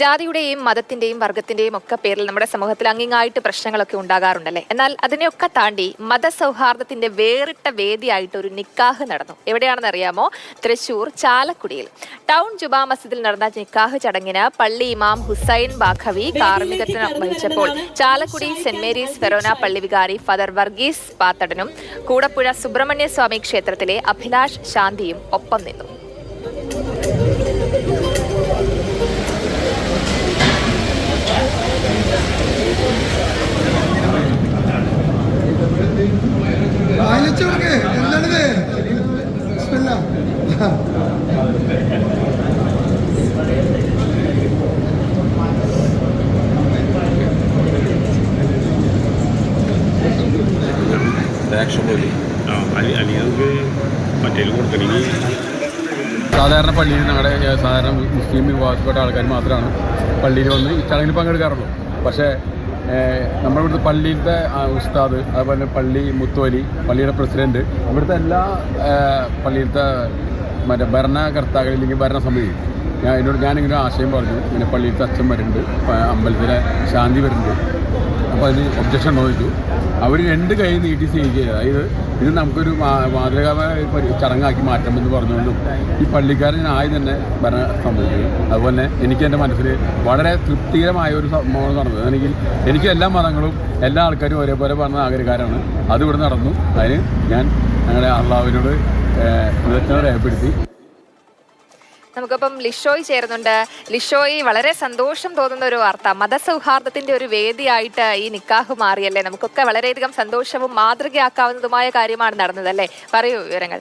ജാതിയുടെയും മതത്തിന്റെയും വർഗത്തിന്റെയും ഒക്കെ പേരിൽ നമ്മുടെ സമൂഹത്തിൽ അങ്ങിങ്ങായിട്ട് പ്രശ്നങ്ങളൊക്കെ ഉണ്ടാകാറുണ്ടല്ലേ? എന്നാൽ അതിനെയൊക്കെ താണ്ടി മതസൗഹാർദ്ദത്തിന്റെ വേറിട്ട വേദിയായിട്ട് ഒരു നിക്കാഹ് നടന്നു. എവിടെയാണെന്ന് അറിയാമോ? തൃശൂർ ചാലക്കുടിയിൽ. ടൗൺ ജുബാ മസ്ജിദിൽ നടന്ന നിക്കാഹ് ചടങ്ങിന് പള്ളി ഇമാം ഹുസൈൻ ബാഖവി കാർമ്മികത്വം വഹിച്ചപ്പോൾ ചാലക്കുടി സെന്റ് മേരീസ് ഫെറോന പള്ളി വികാരി ഫാദർ വർഗീസ് പാത്തടനും കൂടപ്പുഴ സുബ്രഹ്മണ്യ സ്വാമി ക്ഷേത്രത്തിലെ അഭിലാഷ് ശാന്തിയും ഒപ്പം നിന്നു. വായിച്ചു കൊടുക്കേ. എന്താണിത്? ബിസ്മില്ലാ. സാധാരണ പള്ളിയിൽ ഞങ്ങളുടെ സാധാരണ മുസ്ലിം വിഭാഗത്തിൽപ്പെട്ട ആൾക്കാർ മാത്രമാണ് പള്ളിയിൽ വന്ന് ഈ ചടങ്ങിൽ പങ്കെടുക്കാറുള്ളൂ. പക്ഷേ നമ്മുടെ ഇവിടുത്തെ പള്ളിയിലത്തെ ഉസ്താദ് അതുപോലെ പള്ളി മുത്തുവലി പള്ളിയുടെ പ്രസിഡന്റ് ഇവിടുത്തെ എല്ലാ പള്ളിയിലത്തെ മറ്റേ ഭരണകർത്താക്കൾ ഇല്ലെങ്കിൽ ഭരണസമിതി ഞാൻ എന്നോട് ഞാനിങ്ങനെ ആശയം പറഞ്ഞു. ഇങ്ങനെ പള്ളിയിലത്തെ അച്ഛൻ വരുന്നുണ്ട്. അമ്പലത്തിലെ ശാന്തി വരുന്നുണ്ട്. അപ്പോൾ അതിന് ഒബ്ജക്ഷൻ ചോദിച്ചു. അവർ രണ്ട് കൈ നീട്ടി സ്വീകരിക്കുക അതായത് ഇത് നമുക്കൊരു മാ- മാതൃകാപരമായ ഒരു പരി- ചടങ്ങാക്കി മാറ്റാമെന്ന് പറഞ്ഞുകൊണ്ടും ഈ പള്ളിക്കാരൻ ആയി തന്നെ ഭരണ സംഭവിച്ചു അതുപോലെ എനിക്ക് എന്റെ മനസ്സിൽ വളരെ തൃപ്തികരമായ ഒരു സംഭവം നടന്നത്. എനിക്ക് എനിക്ക് എല്ലാ മതങ്ങളും എല്ലാ ആൾക്കാരും ഒരേപോലെ പറഞ്ഞ ആഗ്രഹക്കാരാണ്. അതിവിടെ നടന്നു. അതിന് ഞാൻ ഞങ്ങളുടെ അള്ളാവിനോട് കൃതജ്ഞത രേഖപ്പെടുത്തി. നമുക്കിപ്പം ലിഷോയ് ചേരുന്നുണ്ട്. ലിഷോയ് വളരെ സന്തോഷം തോന്നുന്ന ഒരു വാർത്ത. മതസൗഹാർദ്ദത്തിന്റെ ഒരു വേദിയായിട്ട് ഈ നിക്കാഹ് മാറിയല്ലേ? നമുക്കൊക്കെ വളരെയധികം സന്തോഷവും മാതൃകയാക്കാവുന്നതുമായ കാര്യമാണ് നടന്നത് അല്ലേ പറയൂ വിവരങ്ങൾ.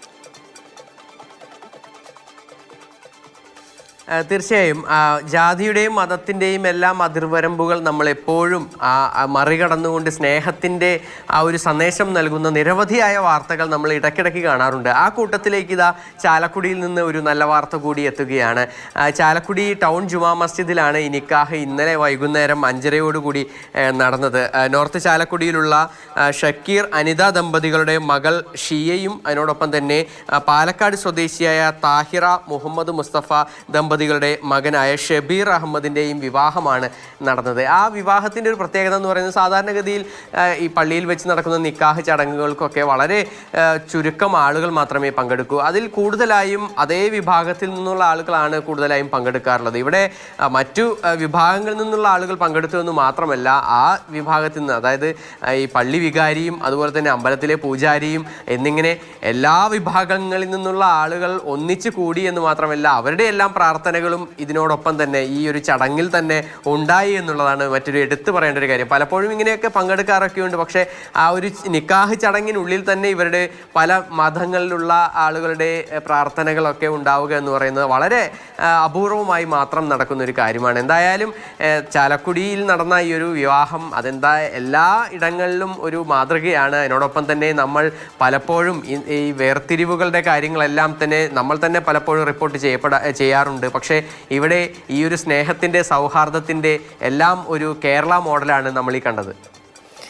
തീർച്ചയായും. ജാതിയുടെയും മതത്തിന്റെയും എല്ലാം അതിർവരമ്പുകൾ നമ്മൾ എപ്പോഴും മറികടന്നുകൊണ്ട് സ്നേഹത്തിന്റെ ആ ഒരു സന്ദേശം നൽകുന്ന നിരവധിയായ വാർത്തകൾ നമ്മൾ ഇടയ്ക്കിടയ്ക്ക് കാണാറുണ്ട്. ആ കൂട്ടത്തിലേക്ക് ഇതാ ചാലക്കുടിയിൽ നിന്ന് ഒരു നല്ല വാർത്ത കൂടി എത്തുകയാണ്. ചാലക്കുടി ടൗൺ ജുമാ മസ്ജിദിലാണ് ഇനിക്കാഹ് നിക്കാഹ് ഇന്നലെ വൈകുന്നേരം അഞ്ചരയോടുകൂടി നടന്നത്. നോർത്ത് ചാലക്കുടിയിലുള്ള ഷക്കീർ അനിത ദമ്പതികളുടെ മകൾ ഷിയയും അതിനോടൊപ്പം തന്നെ പാലക്കാട് സ്വദേശിയായ താഹിറ മുഹമ്മദ് മുസ്തഫ ദമ്പതികളുടെ മകനായ ഷബീർ അഹമ്മദിന്റെയും വിവാഹമാണ് നടന്നത്. ആ വിവാഹത്തിന്റെ ഒരു പ്രത്യേകത എന്ന് പറയുന്നത് സാധാരണഗതിയിൽ ഈ പള്ളിയിൽ വെച്ച് നടക്കുന്ന നിക്കാഹ് ചടങ്ങുകൾക്കൊക്കെ വളരെ ചുരുക്കം ആളുകൾ മാത്രമേ പങ്കെടുക്കൂ. അതിൽ കൂടുതലായും അതേ വിഭാഗത്തിൽ നിന്നുള്ള ആളുകളാണ് കൂടുതലായും പങ്കെടുക്കാറുള്ളത്. ഇവിടെ മറ്റു വിഭാഗങ്ങളിൽ നിന്നുള്ള ആളുകൾ പങ്കെടുത്തു എന്ന് മാത്രമല്ല ആ വിഭാഗത്തിൽ നിന്ന് അതായത് ഈ പള്ളി വികാരിയും അതുപോലെ തന്നെ അമ്പലത്തിലെ പൂജാരിയും എന്നിങ്ങനെ എല്ലാ വിഭാഗങ്ങളിൽ നിന്നുള്ള ആളുകൾ ഒന്നിച്ചു കൂടി എന്ന് മാത്രമല്ല അവരുടെ എല്ലാം പ്രാർത്ഥനകളും ഇതിനോടൊപ്പം തന്നെ ഈ ഒരു ചടങ്ങിൽ തന്നെ ഉണ്ടായി എന്നുള്ളതാണ് മറ്റൊരു എടുത്തു പറയേണ്ട ഒരു കാര്യം. പലപ്പോഴും ഇങ്ങനെയൊക്കെ പങ്കെടുക്കാറൊക്കെ ഉണ്ട്. പക്ഷേ ആ ഒരു നിക്കാഹ് ചടങ്ങിനുള്ളിൽ തന്നെ ഇവരുടെ പല മതങ്ങളിലുള്ള ആളുകളുടെ പ്രാർത്ഥനകളൊക്കെ ഉണ്ടാവുക എന്ന് പറയുന്നത് വളരെ അപൂർവമായി മാത്രം നടക്കുന്ന ഒരു കാര്യമാണ്. എന്തായാലും ചാലക്കുടിയിൽ നടന്ന ഈ ഒരു വിവാഹം അതെന്താ എല്ലാ ഇടങ്ങളിലും ഒരു മാതൃകയാണ്. അതിനോടൊപ്പം തന്നെ നമ്മൾ പലപ്പോഴും ഈ വേർതിരിവുകളുടെ കാര്യങ്ങളെല്ലാം തന്നെ നമ്മൾ തന്നെ പലപ്പോഴും റിപ്പോർട്ട് ചെയ്യപ്പെടാ ചെയ്യാറുണ്ട്. പക്ഷേ ഇവിടെ ഈ ഒരു സ്നേഹത്തിന്റെ സൗഹാർദ്ദത്തിന്റെ എല്ലാം ഒരു കേരള മോഡലാണ് നമ്മൾ ഈ കണ്ടത്.